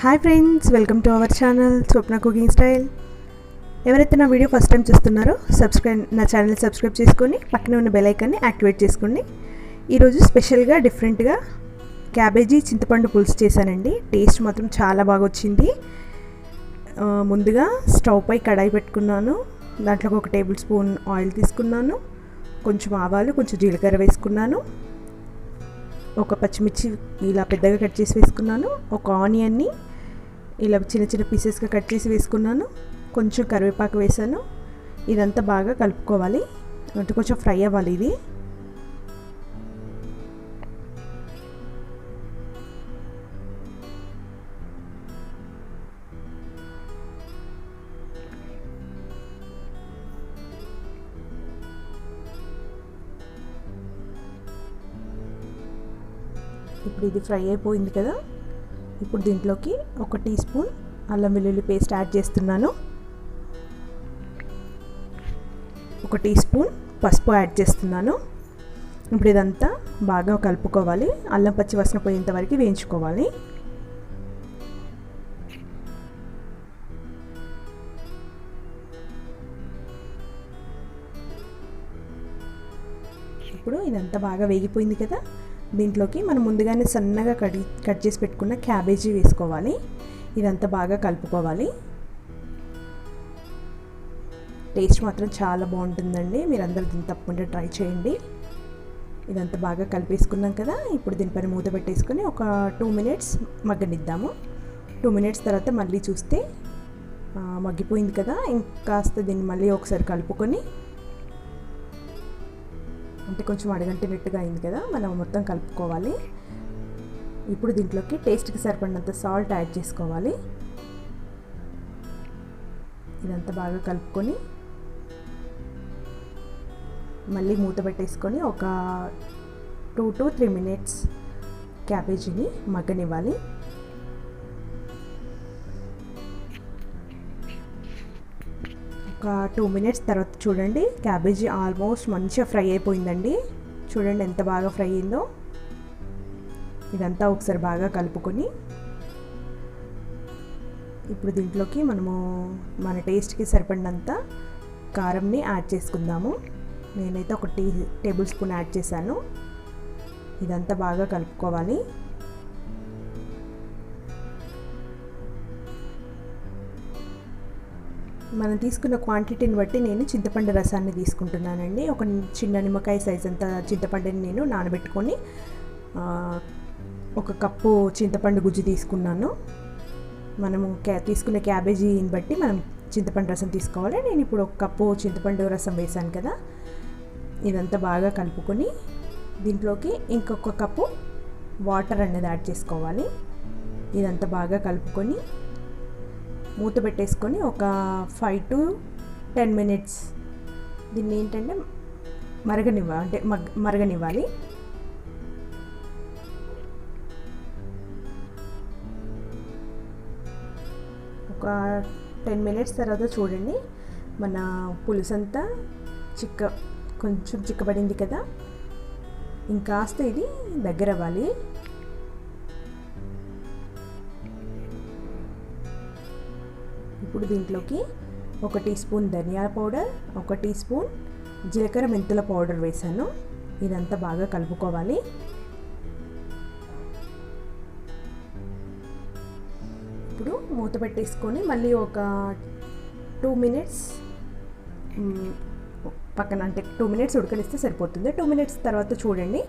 Hi friends welcome to our channel Swapna cooking style ఎవరైతే నా video first time చూస్తున్నారో subscribe నా channel subscribe చేసుకొని పక్కనే ఉన్న బెల్ ఐకాన్ని యాక్టివేట్ చేసుకోండి. ఈరోజు స్పెషల్గా డిఫరెంట్గా క్యాబేజీ చింతపండు పులుసు చేశానండి. టేస్ట్ మాత్రం చాలా బాగా వచ్చింది. ముందుగా స్టవ్ పై కడాయి పెట్టుకున్నాను. దాంట్లో ఒక టేబుల్ స్పూన్ ఆయిల్ తీసుకున్నాను. కొంచెం ఆవాలు కొంచెం జీలకర్ర వేసుకున్నాను. ఒక పచ్చిమిర్చి ఇలా పెద్దగా కట్ చేసి వేసుకున్నాను. ఒక ఆనియన్ని ఇలా చిన్న చిన్న పీసెస్గా కట్ చేసి వేసుకున్నాను. కొంచెం కరివేపాకు వేసాను. ఇదంతా బాగా కలుపుకోవాలి. అంటే కొంచెం ఫ్రై అవ్వాలి ఇది. ఇప్పుడు ఇది ఫ్రై అయిపోయింది కదా. ఇప్పుడు దీంట్లోకి ఒక టీ స్పూన్ అల్లం వెల్లుల్లి పేస్ట్ యాడ్ చేస్తున్నాను. ఒక టీ స్పూన్ పసుపు యాడ్ చేస్తున్నాను. ఇప్పుడు ఇదంతా బాగా కలుపుకోవాలి. అల్లం పచ్చి వాసన పోయేంత వరకు వేయించుకోవాలి. ఇప్పుడు ఇదంతా బాగా వేగిపోయింది కదా. దీంట్లోకి మనం ముందుగానే సన్నగా కడి కట్ చేసి పెట్టుకున్న క్యాబేజీ వేసుకోవాలి. ఇదంతా బాగా కలుపుకోవాలి. టేస్ట్ మాత్రం చాలా బాగుంటుందండి. మీరు అందరూ దీన్ని తప్పకుండా ట్రై చేయండి. ఇదంతా బాగా కలిపేసుకున్నాం కదా ఇప్పుడు దీనిపైన మూత పెట్టేసుకొని ఒక టూ మినిట్స్ మగ్గనిద్దాము. టూ మినిట్స్ తర్వాత మళ్ళీ చూస్తే మగ్గిపోయింది కదా ఇంకాస్త దీన్ని మళ్ళీ ఒకసారి కలుపుకొని అంటే కొంచెం అడగంటినట్టుగా అయింది కదా మనం మొత్తం కలుపుకోవాలి. ఇప్పుడు దీంట్లోకి టేస్ట్కి సరిపడినంత సాల్ట్ యాడ్ చేసుకోవాలి. ఇదంతా బాగా కలుపుకొని మళ్ళీ మూత పెట్టేసుకొని ఒక టూ టు త్రీ మినిట్స్ క్యాబేజీని మగ్గనివ్వాలి. ఒక టూ మినిట్స్ తర్వాత చూడండి. క్యాబేజీ ఆల్మోస్ట్ మంచిగా ఫ్రై అయిపోయిందండి. చూడండి ఎంత బాగా ఫ్రై అయిందో. ఇదంతా ఒకసారి బాగా కలుపుకొని ఇప్పుడు దీంట్లోకి మనము మన టేస్ట్కి సరిపడినంత కారంని యాడ్ చేసుకుందాము. నేనైతే ఒక టీ టేబుల్ స్పూన్ యాడ్ చేశాను. ఇదంతా బాగా కలుపుకోవాలి. మనం తీసుకున్న క్వాంటిటీని బట్టి నేను చింతపండు రసాన్ని తీసుకుంటున్నానండి. ఒక చిన్న నిమ్మకాయ సైజ్ అంత చింతపండుని నేను నానబెట్టుకొని ఒక కప్పు చింతపండు గుజ్జు తీసుకున్నాను. మనము క్యా తీసుకునే క్యాబేజీని బట్టి మనం చింతపండు రసం తీసుకోవాలి. నేను ఇప్పుడు ఒక కప్పు చింతపండు రసం వేసాను కదా. ఇదంతా బాగా కలుపుకొని దీంట్లోకి ఇంకొక కప్పు వాటర్ అనేది యాడ్ చేసుకోవాలి. ఇదంతా బాగా కలుపుకొని మూత పెట్టేసుకొని ఒక ఫైవ్ టు టెన్ మినిట్స్ దీన్ని ఏంటంటే మరగనివ్వ అంటే మగ్ మరగనివ్వాలి. ఒక టెన్ మినిట్స్ తర్వాత చూడండి మన పులుసు అంతా చిక్క కొంచెం చిక్కబడింది కదా. ఇంకాస్త ఇది దగ్గర అవ్వాలి ఇప్పుడు దీంట్లోకి ఒక టీ స్పూన్ ధనియాల పౌడర్ ఒక టీ స్పూన్ జీలకర్ర మెంతుల పౌడర్ వేసాను. ఇదంతా బాగా కలుపుకోవాలి. ఇప్పుడు మూత పెట్టేసుకొని మళ్ళీ ఒక టూ మినిట్స్ పక్కన అంటే టూ మినిట్స్ ఉడకనిస్తే సరిపోతుంది. టూ మినిట్స్ తర్వాత చూడండి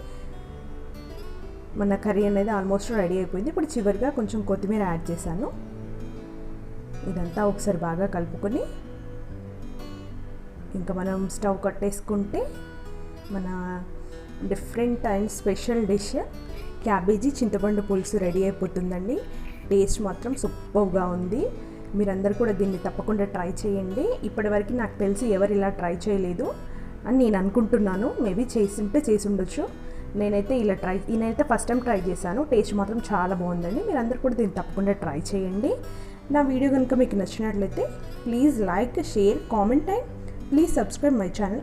మన కర్రీ అనేది ఆల్మోస్ట్ రెడీ అయిపోయింది. ఇప్పుడు చివరిగా కొంచెం కొత్తిమీర యాడ్ చేశాను. ఇదంతా ఒకసారి బాగా కలుపుకొని ఇంకా మనం స్టవ్ కట్టేసుకుంటే మన different and special dish cabbage చింతపండు పులుసు రెడీ అయిపోతుందండి. టేస్ట్ మాత్రం సూపర్గా ఉంది. మీరందరూ కూడా దీన్ని తప్పకుండా ట్రై చేయండి. ఇప్పటివరకు నాకు తెలిసి ఎవరు ఇలా ట్రై చేయలేదు అని నేను అనుకుంటున్నాను. మేబీ చేసింటే చేసి ఉండొచ్చు. నేనైతే ఇలా ట్రై నేనైతే ఫస్ట్ టైం ట్రై చేశాను. టేస్ట్ మాత్రం చాలా బాగుందండి. మీరందరూ కూడా దీన్ని తప్పకుండా ట్రై చేయండి. నా వీడియో కనుక మీకు నచ్చినట్లయితే please like share comment and please subscribe my channel